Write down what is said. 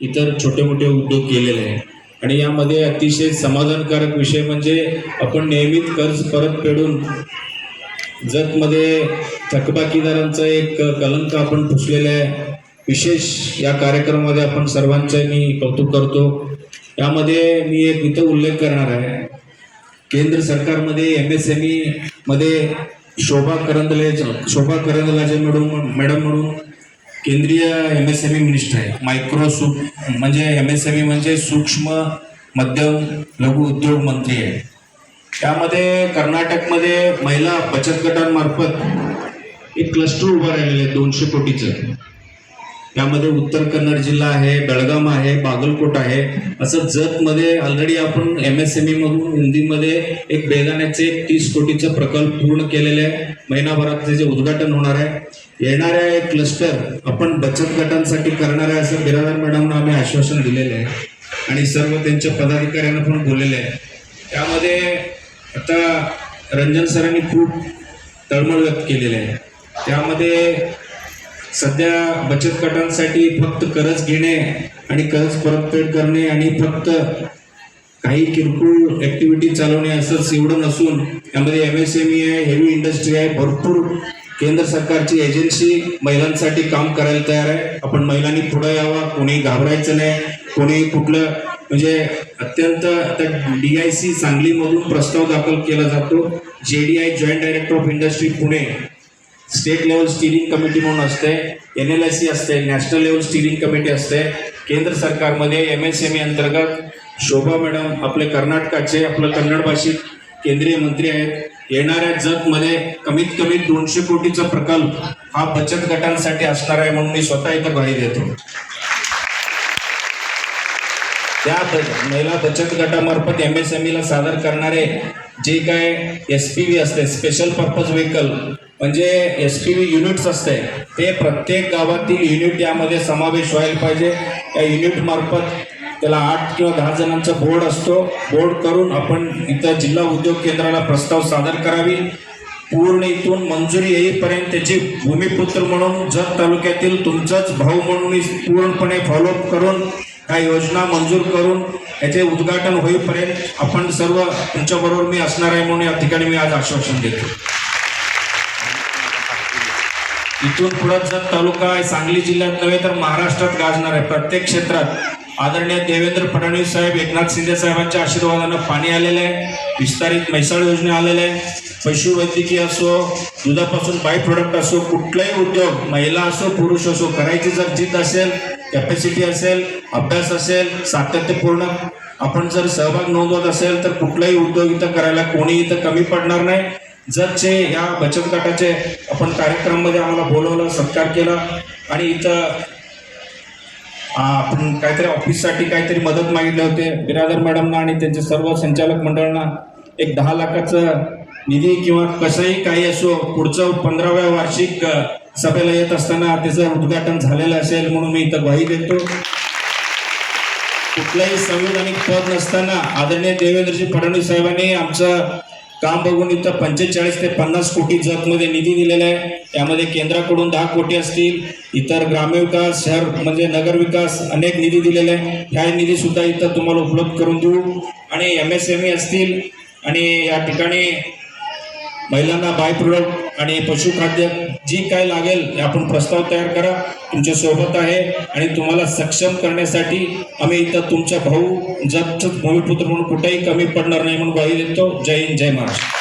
इतर छोटे मोठे उद्योग केलेले आहे आणि यामध्ये अतिशय समाधानकारक विषय म्हणजे आपण नियमित कर्ज परत फेडून जतमध्ये थकबाकीदारांचा एक कलंक आपण पुसलेला आहे. विशेष या कार्यक्रमामध्ये आपण सर्वांचे मी कौतुक करतो. यामध्ये मी एक इथं उल्लेख करणार आहे. केंद्र सरकारमध्ये एम एस एम ई मध्ये शोभा करंदले शोभा करंदलाजे मॅडम मॅडम म्हणून केंद्रीय M S M E minister आहे. मायक्रो म्हणजे एम एस एम ई म्हणजे सूक्ष्म मध्यम लघु उद्योग मंत्री आहे. त्यामध्ये कर्नाटकमध्ये महिला बचत गटांमार्फत एक क्लस्टर उभं राहिलेलं आहे दोनशे कोटीचं. त्यामध्ये उत्तर कन्नड जिल्हा आहे बेळगाम आहे बागलकोट आहे. असं जतमध्ये ऑलरेडी आपण एम एस एम ई मधून हिंदीमध्ये एक बेगाण्याचे एक तीस कोटीचा प्रकल्प पूर्ण केलेले आहे. महिनाभरात त्याचे उद्घाटन होणार आहे. येणाऱ्या एक क्लस्टर आपण बचत गटांसाठी करणार आहे असं बिरादार मॅडमना आम्ही आश्वासन दिलेलं आहे. आणि सर्व त्यांच्या पदाधिकाऱ्यांना पण बोललेलं आहे. त्यामध्ये आता रंजन सरांनी खूप तळमळ व्यक्त केलेली आहे. त्यामध्ये सध्या बचत गटांसाठी फक्त कर्ज घेणे आणि कर्ज परतफेड करणे आणि फक्त काही किरकोळ ॲक्टिव्हिटी चालवणे असंच एवढं नसून यामध्ये एम एस एम ई आहे हेवी इंडस्ट्री आहे भरपूर केंद्र सरकारची एजन्सी महिलांसाठी काम करायला तयार आहे. आपण महिलांनी पुढं यावा कोणी घाबरायचं नाही कोणी कुठलं म्हणजे अत्यंत आता डी आय सी सांगलीमधून प्रस्ताव दाखल केला जातो. जे D I joint director of industry Pune. State level steering committee म्हणून असते एन एल आय सी असते नॅशनल लेवल स्टिअरिंग कमिटी असते. केंद्र सरकारमध्ये एम एस एम ई अंतर्गत शोभा मॅडम आपले कर्नाटकाचे आपलं कन्नड भाषिक केंद्रीय मंत्री आहेत. येणाऱ्या जगमध्ये कमीत कमी दोनशे कोटीचा प्रकल्प हा बचत गटांसाठी असणार आहे म्हणून मी स्वतः इथं ग्वाही देतो. त्या महिला बचत गटामार्फत एम एस एम ईला सादर करणारे जे काय एस पी व्ही असते स्पेशल पर्पज व्हेकल म्हणजे एस टी व्ही युनिट्स असते ते प्रत्येक गावातील युनिट यामध्ये समावेश व्हायला पाहिजे. त्या युनिटमार्फत त्याला आठ किंवा दहा जणांचा बोर्ड असतो. बोर्ड करून आपण इथं जिल्हा उद्योग केंद्राला प्रस्ताव सादर करावी. पूर्ण इथून मंजुरी येईपर्यंत त्याची भूमिपुत्र म्हणून जत तालुक्यातील तुमचाच भाऊ म्हणून मी पूर्णपणे फॉलोअप करून ह्या योजना मंजूर करून याचे उद्घाटन होईपर्यंत आपण सर्व तुमच्याबरोबर मी असणार आहे म्हणून या ठिकाणी मी आज आश्वासन देतो. इथून पुढे जर तालुका आहे सांगली जिल्ह्यात नव्हे तर महाराष्ट्रात गाजणार आहे. प्रत्येक क्षेत्रात आदरणीय देवेंद्र फडणवीस साहेब एकनाथ शिंदे साहेबांच्या आशीर्वादानं पाणी आलेलं आहे विस्तारित म्हैसाळ योजना आलेल्या आहे पशुवैद्यकीय असो दुधापासून बाय प्रोडक्ट असो कुठलाही उद्योग महिला असो पुरुष असो करायची जर जिद्द असेल कॅपॅसिटी असेल अभ्यास असेल सातत्यपूर्ण आपण जर सहभाग नोंदवत असेल तर कुठलाही उद्योग इथं करायला कोणी इथं कमी पडणार नाही. जरचे या बचत गटाचे आपण कार्यक्रममध्ये आम्हाला बोलवलं सत्कार केला. आणि इथं आपण काहीतरी ऑफिससाठी काहीतरी मदत मागितले होते बिरादर मॅडमना आणि त्यांचे सर्व संचालक मंडळांना. एक दहा लाखाचं निधी किंवा कसंही काही असो पुढचं पंधराव्या वार्षिक सभेला येत असताना त्याचं उद्घाटन झालेलं असेल म्हणून मी इथं ग्वाही देतो. कुठलंही संविधानिक पद नसताना आदरणीय देवेंद्रजी फडणवीस साहेबांनी आमचं काम बघून इथं पंचेचाळीस ते पन्नास कोटी जगमध्ये निधी दिलेला आहे. त्यामध्ये केंद्राकडून दहा कोटी असतील. इतर ग्रामविकास शहर म्हणजे नगर विकास अनेक निधी दिलेले आहे. ह्या निधी सुद्धा इथं तुम्हाला उपलब्ध करून देऊ. आणि एम एस एम ई असतील. आणि या ठिकाणी महिलांना बाय प्रोडक्ट आणि पशुखाद्य जी काय लागेल हे आपण प्रस्ताव तयार करा. तुमच्यासोबत आहे आणि तुम्हाला सक्षम करण्यासाठी आम्ही इथं तुमच्या भाऊ जगच भूमिपुत्र म्हणून कुठेही कमी पडणार नाही म्हणून ग्वाही देतो. जय हिंद जय महाराष्ट्र.